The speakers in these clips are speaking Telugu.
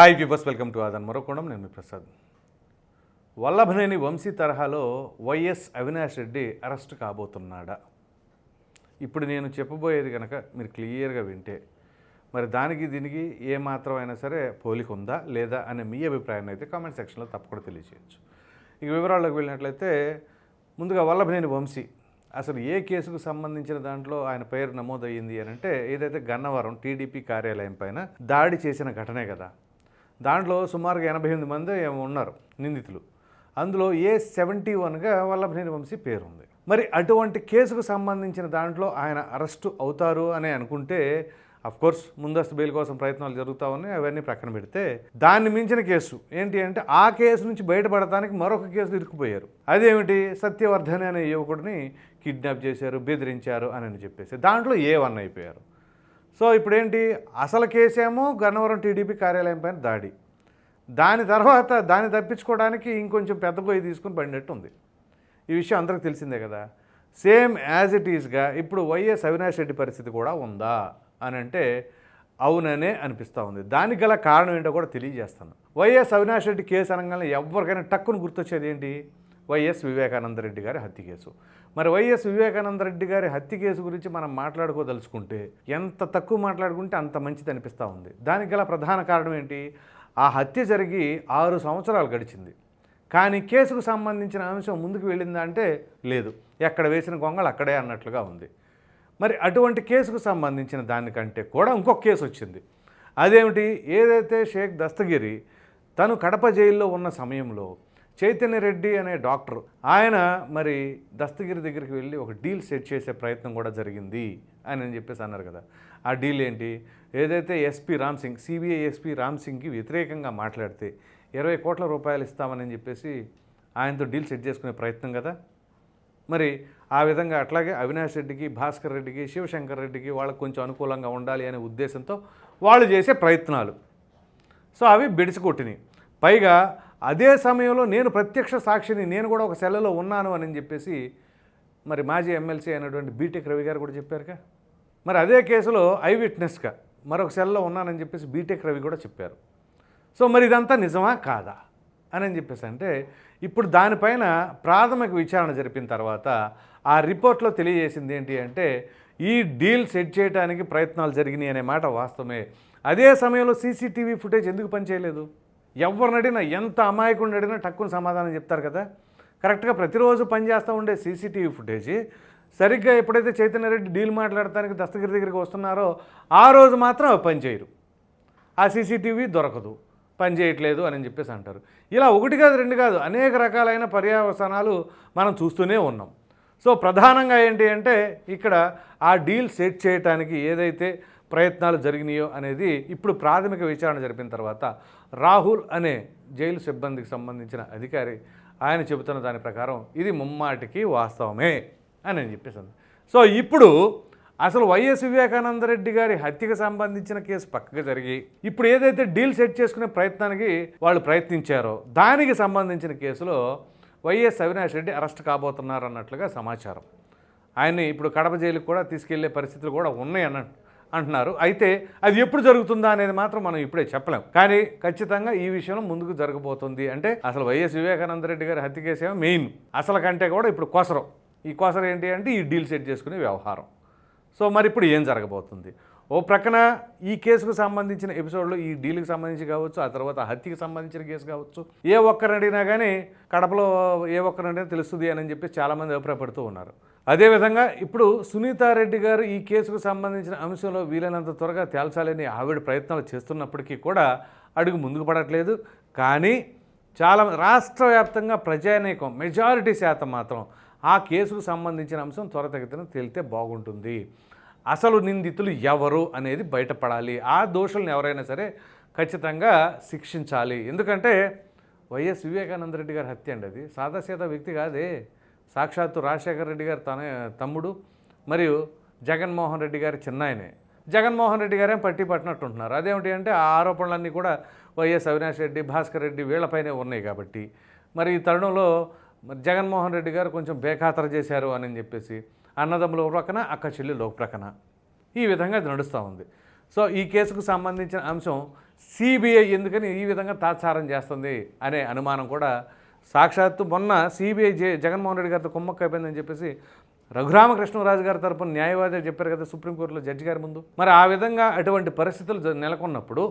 Hi viewers welcome to Aadhan మరొకోణం నేను మీ ప్రసాద్. వల్లభనేని వంశీ తరహాలో వైఎస్ అవినాష్ రెడ్డి అరెస్ట్ కాబోతున్నాడా? ఇప్పుడు నేను చెప్పబోయేది కనుక మీరు క్లియర్గా వింటే మరి దానికి దీనికి ఏ మాత్రం అయినా సరే పోలిక ఉందా లేదా అనే మీ అభిప్రాయాన్ని అయితే కామెంట్ సెక్షన్లో తప్పకుండా తెలియజేయచ్చు ఇక వివరాల్లోకి వెళ్ళినట్లయితే ముందుగా వల్లభనేని వంశీ అసలు ఏ కేసుకు సంబంధించిన దాంట్లో ఆయన పేరు నమోదయ్యింది అని అంటే ఏదైతే గన్నవరం టీడీపీ కార్యాలయం పైన దాడి చేసిన ఘటనే కదా దాంట్లో సుమారుగా ఎనభై ఎనిమిది మంది ఏమో ఉన్నారు నిందితులు. అందులో ఏ సెవెంటీ వన్గా వల్లభనేని వంశీ పేరు ఉంది మరి అటువంటి కేసుకు సంబంధించిన దాంట్లో ఆయన అరెస్టు అవుతారు అని అనుకుంటే కోర్స్ ముందస్తు బెయిల్ కోసం ప్రయత్నాలు జరుగుతూ ఉన్నాయి అవన్నీ ప్రక్కన పెడితే దాన్ని మించిన కేసు ఏంటి అంటే ఆ కేసు నుంచి బయటపడటానికి మరొక కేసు ఇరుక్కుపోయారు. అదేమిటి? సత్యవర్ధన్ అనే యువకుడిని కిడ్నాప్ చేశారు బెదిరించారు అని అని చెప్పేసి. దాంట్లో ఏ వన్ అయిపోయారు? సో ఇప్పుడేంటి? అసలు కేసేమో గన్నవరం టీడీపీ కార్యాలయం పైన దాడి. దాని తర్వాత దాన్ని తప్పించుకోవడానికి ఇంకొంచెం పెద్ద గొయ్యి తీసుకుని పడినట్టు ఉంది ఈ విషయం అందరికి తెలిసిందే కదా. సేమ్ యాజ్ ఇట్ ఈస్గా ఇప్పుడు వైఎస్ అవినాష్ రెడ్డి పరిస్థితి కూడా ఉందా? అని అంటే అవుననే అనిపిస్తూ ఉంది. దానికి గల కారణం ఏంటో కూడా తెలియజేస్తాను. వైఎస్ అవినాష్ రెడ్డి కేసు అనగానే ఎవరికైనా టక్కును గుర్తొచ్చేది ఏంటి? వైఎస్ వివేకానంద రెడ్డి గారి హత్య కేసు. మరి వైఎస్ వివేకానంద రెడ్డి గారి హత్య కేసు గురించి మనం మాట్లాడుకోదలుచుకుంటే ఎంత తక్కువ మాట్లాడుకుంటే అంత మంచిది అనిపిస్తూ ఉంది. దానికి గల ప్రధాన కారణం ఏంటి? ఆ హత్య జరిగి ఆరు సంవత్సరాలు గడిచింది. కానీ కేసుకు సంబంధించిన అంశం ముందుకు వెళ్ళిందా అంటే లేదు. ఎక్కడ వేసిన గొంగళ అక్కడే అన్నట్లుగా ఉంది. మరి అటువంటి కేసుకు సంబంధించిన దానికంటే కూడా ఇంకొక కేసు వచ్చింది. అదేమిటి? ఏదైతే షేక్ దస్తగిరి తను కడప జైల్లో ఉన్న సమయంలో చైతన్య రెడ్డి అనే డాక్టర్ ఆయన మరి దస్తగిరి దగ్గరికి వెళ్ళి ఒక డీల్ సెట్ చేసే ప్రయత్నం కూడా జరిగింది అని అని చెప్పేసి అన్నారు కదా. ఆ డీల్ ఏంటి? ఏదైతే SP Ram Singh CBI SP Ram సింగ్కి వ్యతిరేకంగా మాట్లాడితే ఇరవై కోట్ల రూపాయలు ఇస్తామని చెప్పేసి ఆయనతో డీల్ సెట్ చేసుకునే ప్రయత్నం కదా. మరి ఆ విధంగా అట్లాగే అవినాష్ రెడ్డికి భాస్కర్ రెడ్డికి శివశంకర్ రెడ్డికి వాళ్ళకు కొంచెం అనుకూలంగా ఉండాలి అనే ఉద్దేశంతో వాళ్ళు చేసే ప్రయత్నాలు. సో అవి బెడిసికొట్టినాయి. పైగా అదే సమయంలో నేను ప్రత్యక్ష సాక్షిని నేను కూడా ఒక సెలలో ఉన్నాను అని చెప్పేసి మరి మాజీ ఎమ్మెల్సీ అయినటువంటి బీటెక్ రవి గారు కూడా చెప్పారుగా. మరి అదే కేసులో ఐ విట్నెస్గా మరొక సెల్లో ఉన్నానని చెప్పేసి బీటెక్ రవి కూడా చెప్పారు. సో మరి ఇదంతా నిజమా కాదా అని అని చెప్పేసి అంటే ఇప్పుడు దానిపైన ప్రాథమిక విచారణ జరిపిన తర్వాత ఆ రిపోర్ట్లో తెలియజేసింది ఏంటి అంటే ఈ డీల్ సెట్ చేయడానికి ప్రయత్నాలు జరిగినాయి అనే మాట వాస్తవమే. అదే సమయంలో సీసీటీవీ ఫుటేజ్ ఎందుకు పనిచేయలేదు? ఎవరిని అడిగినా ఎంత అమాయకుడిని అడిగినా టక్కుని సమాధానం చెప్తారు కదా. కరెక్ట్గా ప్రతిరోజు పనిచేస్తూ ఉండే సీసీటీవీ ఫుటేజ్ సరిగ్గా ఎప్పుడైతే చైతన్య రెడ్డి డీల్ మాట్లాడటానికి దస్తగిరి దగ్గరికి వస్తున్నారో ఆ రోజు మాత్రం అవి పనిచేయరు ఆ సీసీటీవీ దొరకదు. పనిచేయట్లేదు అని చెప్పేసి అంటారు. ఇలా ఒకటి కాదు రెండు కాదు అనేక రకాలైన పర్యావసనాలు మనం చూస్తూనే ఉన్నాం. సో ప్రధానంగా ఏంటి అంటే ఇక్కడ ఆ డీల్ సెట్ చేయటానికి ఏదైతే ప్రయత్నాలు జరిగినాయో అనేది ఇప్పుడు ప్రాథమిక విచారణ జరిపిన తర్వాత రాహుల్ అనే జైలు సిబ్బందికి సంబంధించిన అధికారి ఆయన చెబుతున్న దాని ప్రకారం ఇది ముమ్మాటికి వాస్తవమే అని నేను చెప్పేసాను సో ఇప్పుడు అసలు వైఎస్ వివేకానంద రెడ్డి గారి హత్యకు సంబంధించిన కేసు పక్కగా జరిగి ఇప్పుడు ఏదైతే డీల్ సెట్ చేసుకునే ప్రయత్నానికి వాళ్ళు ప్రయత్నించారో దానికి సంబంధించిన కేసులో వైఎస్ అవినాష్ రెడ్డి అరెస్ట్ కాబోతున్నారు అన్నట్లుగా సమాచారం. ఆయన్ని ఇప్పుడు కడప జైలుకు కూడా తీసుకెళ్ళే పరిస్థితులు కూడా ఉన్నాయి అన్న అంటున్నారు. అయితే అది ఎప్పుడు జరుగుతుందా అనేది మాత్రం మనం ఇప్పుడే చెప్పలేం. కానీ ఖచ్చితంగా ఈ విషయంలో ముందుకు జరగబోతుంది. అంటే అసలు వైఎస్ వివేకానంద రెడ్డి గారి హత్య కేసేమో మెయిన్. అసలు కంటే కూడా ఇప్పుడు కోసరం. ఈ కోసరం ఏంటి అంటే ఈ డీల్ సెట్ చేసుకునే వ్యవహారం. సో మరి ఇప్పుడు ఏం జరగబోతుంది? ఓ ప్రక్కన ఈ కేసుకు సంబంధించిన ఎపిసోడ్లో ఈ డీల్కి సంబంధించి కావచ్చు ఆ తర్వాత హత్యకి సంబంధించిన కేసు కావచ్చు ఏ ఒక్కరిని అడిగినా కానీ కడపలో ఏ ఒక్కరిని అడిగినా తెలుస్తుంది అని చెప్పి చాలామంది అభిప్రాయపడుతూ ఉన్నారు. అదేవిధంగా ఇప్పుడు సునీతారెడ్డి గారు ఈ కేసుకు సంబంధించిన అంశంలో వీలైనంత త్వరగా తేల్చాలని ఆవిడ ప్రయత్నాలు చేస్తున్నప్పటికీ కూడా అడుగు ముందుకు పడట్లేదు. కానీ చాలా రాష్ట్ర వ్యాప్తంగా ప్రజానీకం మెజారిటీ శాతం మాత్రం ఆ కేసుకు సంబంధించిన అంశం త్వరతగతిన తేలితే బాగుంటుంది. అసలు నిందితులు ఎవరు అనేది బయటపడాలి. ఆ దోషులను ఎవరైనా సరే ఖచ్చితంగా శిక్షించాలి. ఎందుకంటే వైఎస్ వివేకానంద రెడ్డి గారి హత్య అండి అది. సాదాసీదా వ్యక్తి కాదే. సాక్షాత్తు రాజశేఖర రెడ్డి గారు తన తమ్ముడు. మరియు జగన్మోహన్ రెడ్డి గారి చిన్నాయనే. జగన్మోహన్ రెడ్డి గారే పట్టి పట్టినట్టుంటున్నారు. అదేమిటి అంటే ఆ ఆరోపణలన్నీ కూడా వైఎస్ అవినాష్ రెడ్డి భాస్కర్ రెడ్డి వీళ్ళపైనే ఉన్నాయి కాబట్టి. మరి ఈ తరుణంలో జగన్మోహన్ రెడ్డి గారు కొంచెం బేఖాతర చేశారు అని చెప్పేసి అన్నదమ్ముల ఒక ప్రక్కన అక్క చెల్లెలు ఒక ప్రక్కన. ఈ విధంగా నడుస్తూ ఉంది. సో ఈ కేసుకు సంబంధించిన అంశం సిబిఐ ఎందుకని ఈ విధంగా తాత్సారం చేస్తుంది అనే అనుమానం కూడా సాక్షాత్తు మొన్న సిబిఐ జే జగన్మోహన్ రెడ్డి గారితో కుమ్మక్క అయిపోయిందని చెప్పేసి రఘురామకృష్ణరాజు గారి తరపున న్యాయవాది చెప్పారు కదా సుప్రీంకోర్టులో జడ్జి గారి ముందు. మరి ఆ విధంగా అటువంటి పరిస్థితులు జ- నెలకొన్నప్పుడు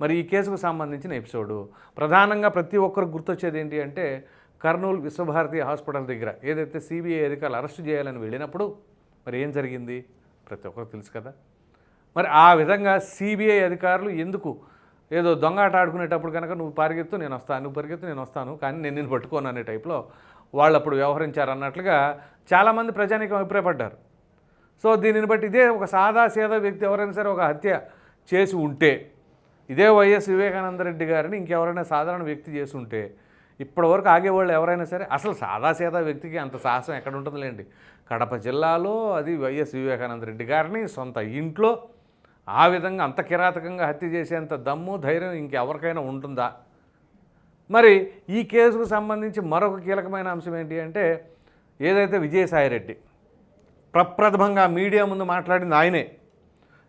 మరి ఈ కేసుకు సంబంధించిన ఎపిసోడు ప్రధానంగా ప్రతి ఒక్కరు గుర్తొచ్చేది ఏంటి అంటే కర్నూలు విశ్వభారతి హాస్పిటల్ దగ్గర ఏదైతే సిబిఐ అధికారులు అరెస్ట్ చేయాలని వెళ్ళినప్పుడు మరి ఏం జరిగింది? ప్రతి ఒక్కరు తెలుసు కదా. మరి ఆ విధంగా సిబిఐ అధికారులు ఎందుకు ఏదో దొంగ ఆట ఆడుకునేటప్పుడు కనుక నువ్వు పరిగెత్తు నేను వస్తాను నువ్వు పరిగెత్తు నేను వస్తాను కానీ నేను నేను పట్టుకోను అనే టైప్లో వాళ్ళు అప్పుడు వ్యవహరించారు అన్నట్లుగా చాలామంది ప్రజానికం అభిప్రాయపడ్డారు. సో దీనిని బట్టి ఇదే ఒక సాదాసీద వ్యక్తి ఎవరైనా సరే ఒక హత్య చేసి ఉంటే ఇదే వైఎస్ వివేకానంద రెడ్డి గారిని ఇంకెవరైనా సాధారణ వ్యక్తి చేసి ఉంటే ఇప్పటివరకు ఆగేవాళ్ళు ఎవరైనా సరే అసలు సాదాసీదా వ్యక్తికి అంత సాహసం ఎక్కడ ఉంటుందిలేండి? కడప జిల్లాలో అది వైఎస్ వివేకానంద రెడ్డి గారిని సొంత ఇంట్లో ఆ విధంగా అంత కిరాతకంగా హత్య చేసేంత దమ్ము ధైర్యం ఇంకెవరికైనా ఉంటుందా? మరి ఈ కేసుకు సంబంధించి మరొక కీలకమైన అంశం ఏంటి అంటే ఏదైతే విజయసాయిరెడ్డి ప్రప్రథమంగా మీడియా ముందు మాట్లాడింది ఆయనే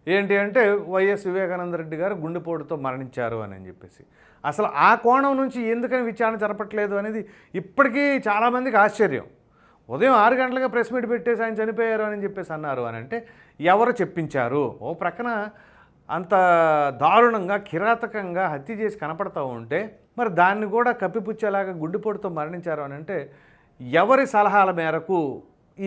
ఏంటి అంటే వైఎస్ వివేకానంద రెడ్డి గారు గుండెపోటుతో మరణించారు అని అని చెప్పేసి. అసలు ఆ కోణం నుంచి ఎందుకని విచారణ జరపట్లేదు అనేది ఇప్పటికీ చాలామందికి ఆశ్చర్యం. ఉదయం ఆరు గంటలుగా ప్రెస్ మీట్ పెట్టేసి ఆయన చనిపోయారు అని చెప్పేసి అన్నారు అని అంటే ఎవరు చెప్పించారు? ఓ ప్రక్కన అంత దారుణంగా కిరాతకంగా హత్య చేసి కనపడతా ఉంటే మరి దాన్ని కూడా కప్పిపుచ్చేలాగా గుండెపోటుతో మరణించారు అని అంటే ఎవరి సలహాల మేరకు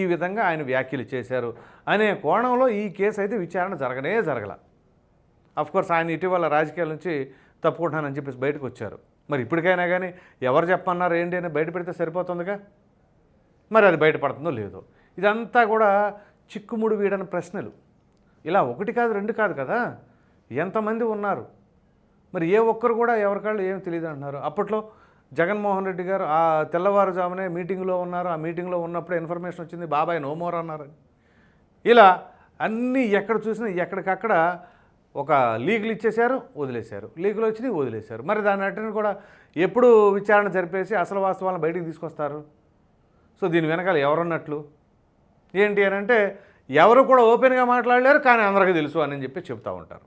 ఈ విధంగా ఆయన వ్యాఖ్యలు చేశారు? అనే కోణంలో ఈ కేసు అయితే విచారణ జరగనే జరగల. కోర్స్ ఆయన ఇటీవల రాజకీయాల నుంచి తప్పుకుంటున్నానని చెప్పేసి బయటకు వచ్చారు. మరి ఇప్పటికైనా కానీ ఎవరు చెప్పన్నారు ఏంటి అని బయట పెడితే సరిపోతుందిగా? మరి అది బయటపడుతుందో లేదో. ఇదంతా కూడా చిక్కుముడు వీడని ప్రశ్నలు. ఇలా ఒకటి కాదు రెండు కాదు కదా? ఎంతమంది ఉన్నారు? మరి ఏ ఒక్కరు కూడా ఎవరికాళ్ళు ఏం తెలియదు అంటున్నారు. అప్పట్లో జగన్మోహన్ రెడ్డి గారు ఆ తెల్లవారుజామునే మీటింగ్లో ఉన్నారు. ఆ మీటింగ్లో ఉన్నప్పుడే ఇన్ఫర్మేషన్ వచ్చింది బాబాయ్ నోమోర్ అన్నారని ఇలా అన్నీ ఎక్కడ చూసినా ఎక్కడికక్కడ ఒక లీగులు ఇచ్చేశారు వదిలేశారు. లీగులు వచ్చినాయి వదిలేశారు. మరి దాని అటని కూడా ఎప్పుడు విచారణ జరిపేసి అసలు వాస్తవాలను బయటికి తీసుకొస్తారు? సో దీని వెనకాల ఎవరున్నట్లు? ఏంటి అని అంటే ఎవరు కూడా ఓపెన్గా మాట్లాడలేరు కానీ అందరికీ తెలుసు అని చెప్పి చెప్తూ ఉంటారు.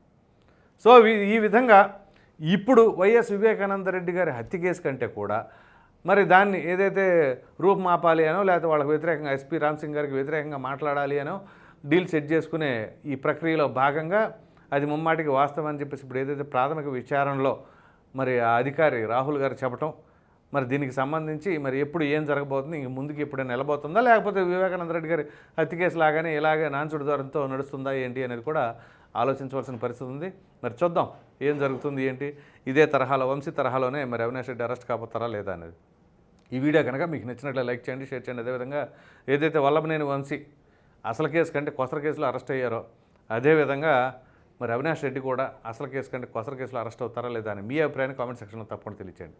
సో ఈ విధంగా ఇప్పుడు వైఎస్ వివేకానంద రెడ్డి గారి హత్య కేసు కంటే కూడా మరి దాన్ని ఏదైతే రూపుమాపాలి అనో లేకపోతే వాళ్ళకి వ్యతిరేకంగా ఎస్పీ రామ్ సింగ్ గారికి వ్యతిరేకంగా మాట్లాడాలి అనో డీల్ సెట్ చేసుకునే ఈ ప్రక్రియలో భాగంగా అది ముమ్మాటికి వాస్తవం అని చెప్పేసి ఇప్పుడు ఏదైతే ప్రాథమిక విచారణలో మరి ఆ అధికారి రాహుల్ గారు చెప్పటం మరి దీనికి సంబంధించి మరి ఎప్పుడు ఏం జరగబోతుంది? ఇంక ముందుకు ఎప్పుడైనా నిలబోతుందా లేకపోతే వివేకానంద రెడ్డి గారి హత్య కేసు లాగానే ఇలాగే నాన్చుడు ద్వారంతో నడుస్తుందా ఏంటి అనేది కూడా ఆలోచించవలసిన పరిస్థితి ఉంది. మరి చూద్దాం ఏం జరుగుతుంది ఏంటి? ఇదే తరహాలో వంశీ తరహాలోనే మరి అవినాష్ రెడ్డి అరెస్ట్ కాబోతారా లేదా అనేది. ఈ వీడియో కనుక మీకు నచ్చినట్లే లైక్ చేయండి షేర్ చేయండి. అదేవిధంగా ఏదైతే వల్లభనేని వంశీ అసలు కేసు కంటే కొసర కేసులో అరెస్ట్ అయ్యారో అదేవిధంగా మరి అవినాష్ రెడ్డి కూడా అసలు కేసు కంటే కొసర కేసులో అరెస్ట్ అవుతారా లేదా అని మీ అభిప్రాయాన్ని కామెంట్ సెక్షన్లో తప్పకుండా తెలియచేయండి.